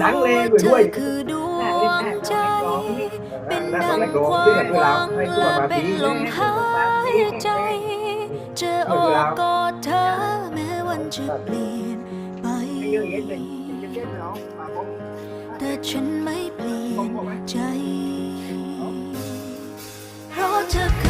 หนังเลยเธด้วยคือดวงใจเป็นดังความหวังและเป็นลมหายใจจะโอบกอดเธอแม้วันจะเปลี่ยนไป แต่ฉันไม่เปลี่ยนใจ เพราะเธอ